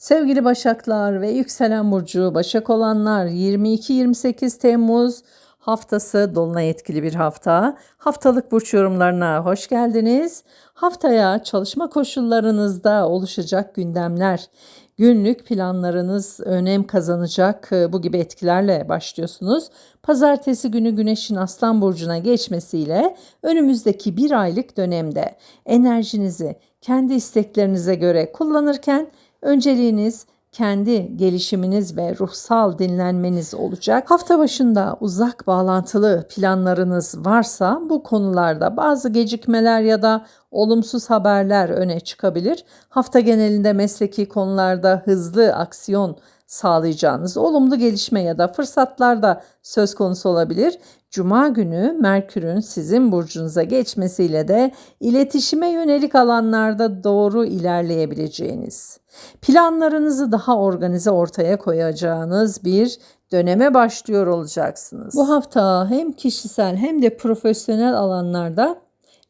Sevgili Başaklar ve yükselen burcu Başak olanlar 22-28 Temmuz haftası dolunay etkili bir hafta. Haftalık burç yorumlarına hoş geldiniz. Haftaya çalışma koşullarınızda oluşacak gündemler, günlük planlarınız önem kazanacak e, bu gibi etkilerle başlıyorsunuz. Pazartesi günü Güneş'in Aslan burcuna geçmesiyle önümüzdeki bir aylık dönemde enerjinizi kendi isteklerinize göre kullanırken Önceliğiniz kendi gelişiminiz ve ruhsal dinlenmeniz olacak. Hafta başında uzak bağlantılı planlarınız varsa bu konularda bazı gecikmeler ya da olumsuz haberler öne çıkabilir. Hafta genelinde mesleki konularda hızlı aksiyon sağlayacağınız olumlu gelişme ya da fırsatlar da söz konusu olabilir. Cuma günü Merkür'ün sizin burcunuza geçmesiyle de iletişime yönelik alanlarda doğru ilerleyebileceğiniz, planlarınızı daha organize ortaya koyacağınız bir döneme başlıyor olacaksınız. Bu hafta hem kişisel hem de profesyonel alanlarda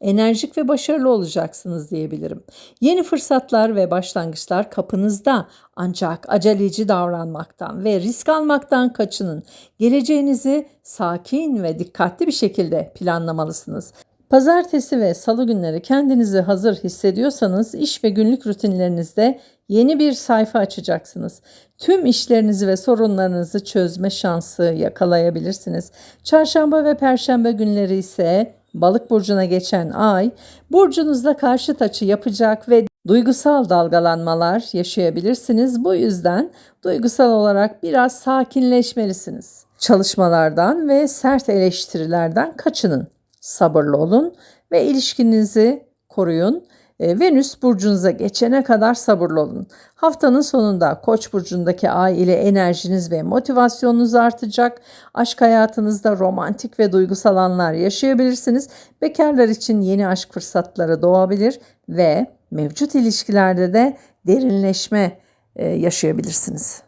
enerjik ve başarılı olacaksınız diyebilirim. Yeni fırsatlar ve başlangıçlar kapınızda ancak aceleci davranmaktan ve risk almaktan kaçının. Geleceğinizi sakin ve dikkatli bir şekilde planlamalısınız. Pazartesi ve salı günleri kendinizi hazır hissediyorsanız iş ve günlük rutinlerinizde yeni bir sayfa açacaksınız. Tüm işlerinizi ve sorunlarınızı çözme şansı yakalayabilirsiniz. Çarşamba ve perşembe günleri ise Balık burcuna geçen ay burcunuzla karşıt açı yapacak ve duygusal dalgalanmalar yaşayabilirsiniz. Bu yüzden duygusal olarak biraz sakinleşmelisiniz. Çalışmalardan ve sert eleştirilerden kaçının. Sabırlı olun ve ilişkinizi koruyun. E, Venüs burcunuza geçene kadar sabırlı olun. Haftanın sonunda Koç burcundaki ay ile enerjiniz ve motivasyonunuz artacak. Aşk hayatınızda romantik ve duygusal anlar yaşayabilirsiniz. Bekarlar için yeni aşk fırsatları doğabilir ve mevcut ilişkilerde de derinleşme e, yaşayabilirsiniz.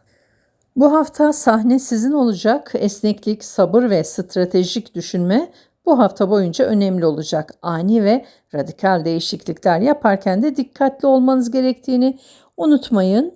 Bu hafta sahne sizin olacak. Esneklik, sabır ve stratejik düşünme bu hafta boyunca önemli olacak. Ani ve radikal değişiklikler yaparken de dikkatli olmanız gerektiğini unutmayın.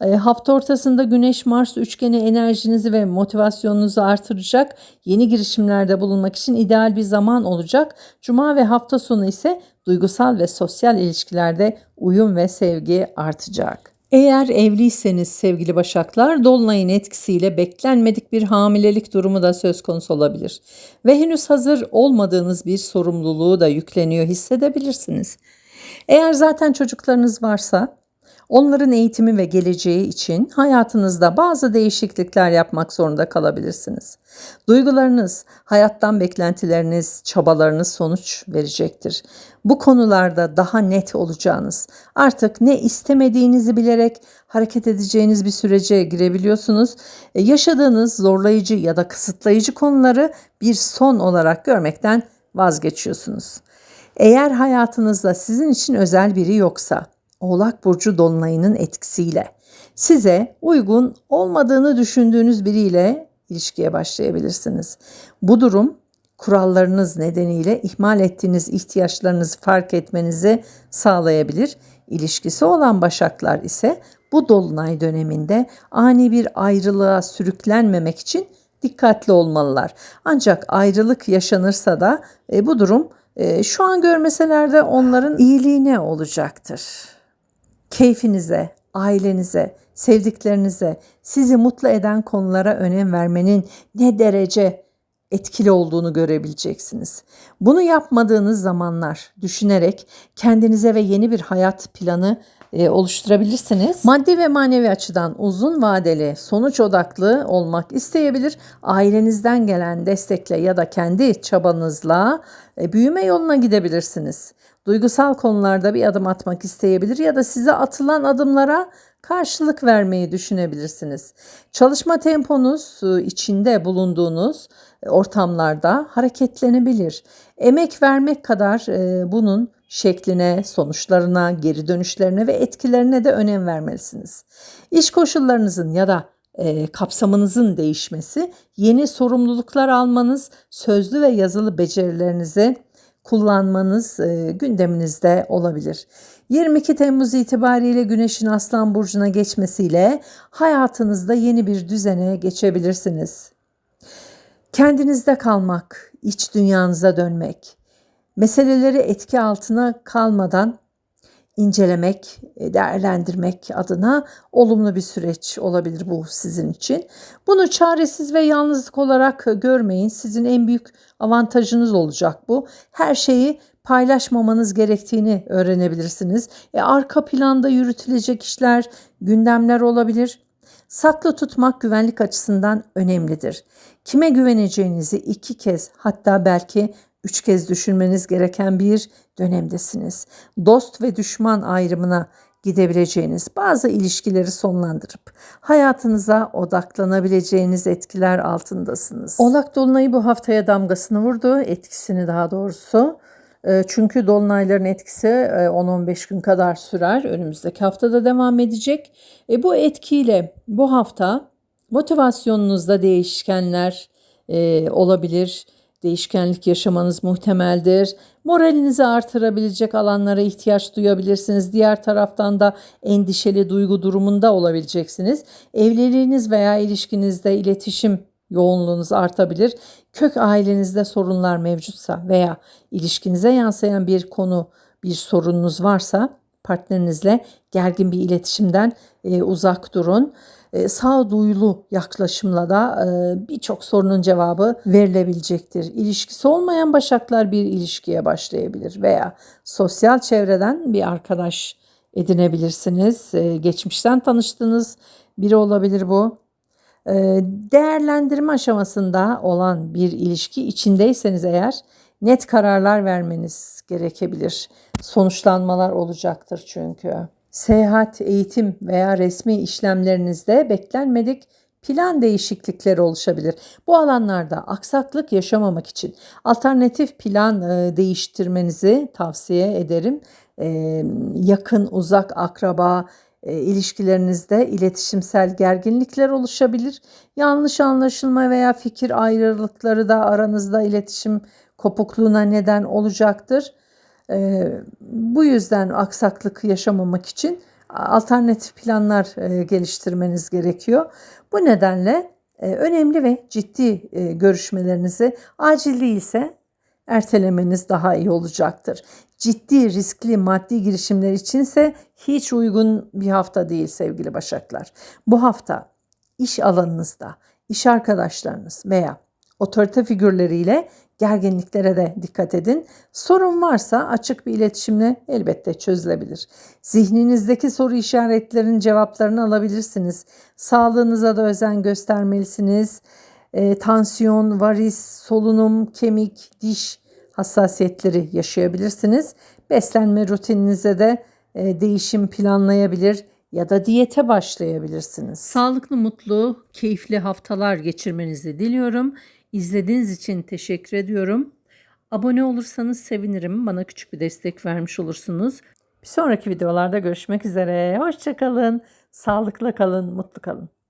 E, hafta ortasında Güneş-Mars üçgeni enerjinizi ve motivasyonunuzu artıracak. Yeni girişimlerde bulunmak için ideal bir zaman olacak. Cuma ve hafta sonu ise duygusal ve sosyal ilişkilerde uyum ve sevgi artacak. Eğer evliyseniz sevgili başaklar dolunayın etkisiyle beklenmedik bir hamilelik durumu da söz konusu olabilir. Ve henüz hazır olmadığınız bir sorumluluğu da yükleniyor hissedebilirsiniz. Eğer zaten çocuklarınız varsa Onların eğitimi ve geleceği için hayatınızda bazı değişiklikler yapmak zorunda kalabilirsiniz. Duygularınız, hayattan beklentileriniz, çabalarınız sonuç verecektir. Bu konularda daha net olacağınız, artık ne istemediğinizi bilerek hareket edeceğiniz bir sürece girebiliyorsunuz. E, yaşadığınız zorlayıcı ya da kısıtlayıcı konuları bir son olarak görmekten vazgeçiyorsunuz. Eğer hayatınızda sizin için özel biri yoksa, Oğlak burcu dolunayının etkisiyle size uygun olmadığını düşündüğünüz biriyle ilişkiye başlayabilirsiniz. Bu durum kurallarınız nedeniyle ihmal ettiğiniz ihtiyaçlarınızı fark etmenizi sağlayabilir. İlişkisi olan başaklar ise bu dolunay döneminde ani bir ayrılığa sürüklenmemek için dikkatli olmalılar. Ancak ayrılık yaşanırsa da e, bu durum e, şu an görmeseler de onların iyiliğine olacaktır keyfinize, ailenize, sevdiklerinize, sizi mutlu eden konulara önem vermenin ne derece etkili olduğunu görebileceksiniz. Bunu yapmadığınız zamanlar düşünerek kendinize ve yeni bir hayat planı e, oluşturabilirsiniz. Maddi ve manevi açıdan uzun vadeli, sonuç odaklı olmak isteyebilir. Ailenizden gelen destekle ya da kendi çabanızla e, büyüme yoluna gidebilirsiniz duygusal konularda bir adım atmak isteyebilir ya da size atılan adımlara karşılık vermeyi düşünebilirsiniz. Çalışma temponuz e, içinde bulunduğunuz e, ortamlarda hareketlenebilir. Emek vermek kadar e, bunun şekline, sonuçlarına, geri dönüşlerine ve etkilerine de önem vermelisiniz. İş koşullarınızın ya da e, kapsamınızın değişmesi, yeni sorumluluklar almanız, sözlü ve yazılı becerilerinizi kullanmanız e, gündeminizde olabilir. 22 Temmuz itibariyle Güneş'in Aslan Burcu'na geçmesiyle hayatınızda yeni bir düzene geçebilirsiniz. Kendinizde kalmak, iç dünyanıza dönmek, meseleleri etki altına kalmadan incelemek, e, değerlendirmek adına olumlu bir süreç olabilir bu sizin için. Bunu çaresiz ve yalnızlık olarak görmeyin. Sizin en büyük avantajınız olacak bu. Her şeyi paylaşmamanız gerektiğini öğrenebilirsiniz. E, arka planda yürütülecek işler, gündemler olabilir. Saklı tutmak güvenlik açısından önemlidir. Kime güveneceğinizi iki kez hatta belki üç kez düşünmeniz gereken bir dönemdesiniz. Dost ve düşman ayrımına gidebileceğiniz bazı ilişkileri sonlandırıp hayatınıza odaklanabileceğiniz etkiler altındasınız. Oğlak Dolunay'ı bu haftaya damgasını vurdu, etkisini daha doğrusu. E, Çünkü dolunayların etkisi e, 10-15 gün kadar sürer. Önümüzdeki haftada devam edecek. E, bu etkiyle bu hafta motivasyonunuzda değişkenler e, olabilir. Değişkenlik yaşamanız muhtemeldir. Moralinizi artırabilecek alanlara ihtiyaç duyabilirsiniz. Diğer taraftan da endişeli duygu durumunda olabileceksiniz. Evliliğiniz veya ilişkinizde iletişim yoğunluğunuz artabilir. Kök ailenizde sorunlar mevcutsa veya ilişkinize yansıyan bir konu, bir sorununuz varsa partnerinizle gergin bir iletişimden e, uzak durun. E, sağduyulu yaklaşımla da e, birçok sorunun cevabı verilebilecektir. İlişkisi olmayan başaklar bir ilişkiye başlayabilir veya sosyal çevreden bir arkadaş edinebilirsiniz. E, geçmişten tanıştığınız biri olabilir bu. E, değerlendirme aşamasında olan bir ilişki içindeyseniz eğer net kararlar vermeniz gerekebilir. Sonuçlanmalar olacaktır çünkü. Seyahat, eğitim veya resmi işlemlerinizde beklenmedik plan değişiklikleri oluşabilir. Bu alanlarda aksaklık yaşamamak için alternatif plan e, değiştirmenizi tavsiye ederim. E, yakın, uzak, akraba, e, ilişkilerinizde iletişimsel gerginlikler oluşabilir. Yanlış anlaşılma veya fikir ayrılıkları da aranızda iletişim kopukluğuna neden olacaktır. E, bu yüzden aksaklık yaşamamak için alternatif planlar e, geliştirmeniz gerekiyor. Bu nedenle e, önemli ve ciddi e, görüşmelerinizi acil değilse ertelemeniz daha iyi olacaktır. Ciddi riskli maddi girişimler içinse hiç uygun bir hafta değil sevgili Başaklar. Bu hafta iş alanınızda, iş arkadaşlarınız veya otorite figürleriyle gerginliklere de dikkat edin. Sorun varsa açık bir iletişimle elbette çözülebilir. Zihninizdeki soru işaretlerinin cevaplarını alabilirsiniz. Sağlığınıza da özen göstermelisiniz. E, tansiyon, varis, solunum, kemik, diş hassasiyetleri yaşayabilirsiniz. Beslenme rutininize de e, değişim planlayabilir ya da diyete başlayabilirsiniz. Sağlıklı, mutlu, keyifli haftalar geçirmenizi diliyorum. İzlediğiniz için teşekkür ediyorum. Abone olursanız sevinirim. Bana küçük bir destek vermiş olursunuz. Bir sonraki videolarda görüşmek üzere. Hoşçakalın. Sağlıklı kalın, mutlu kalın.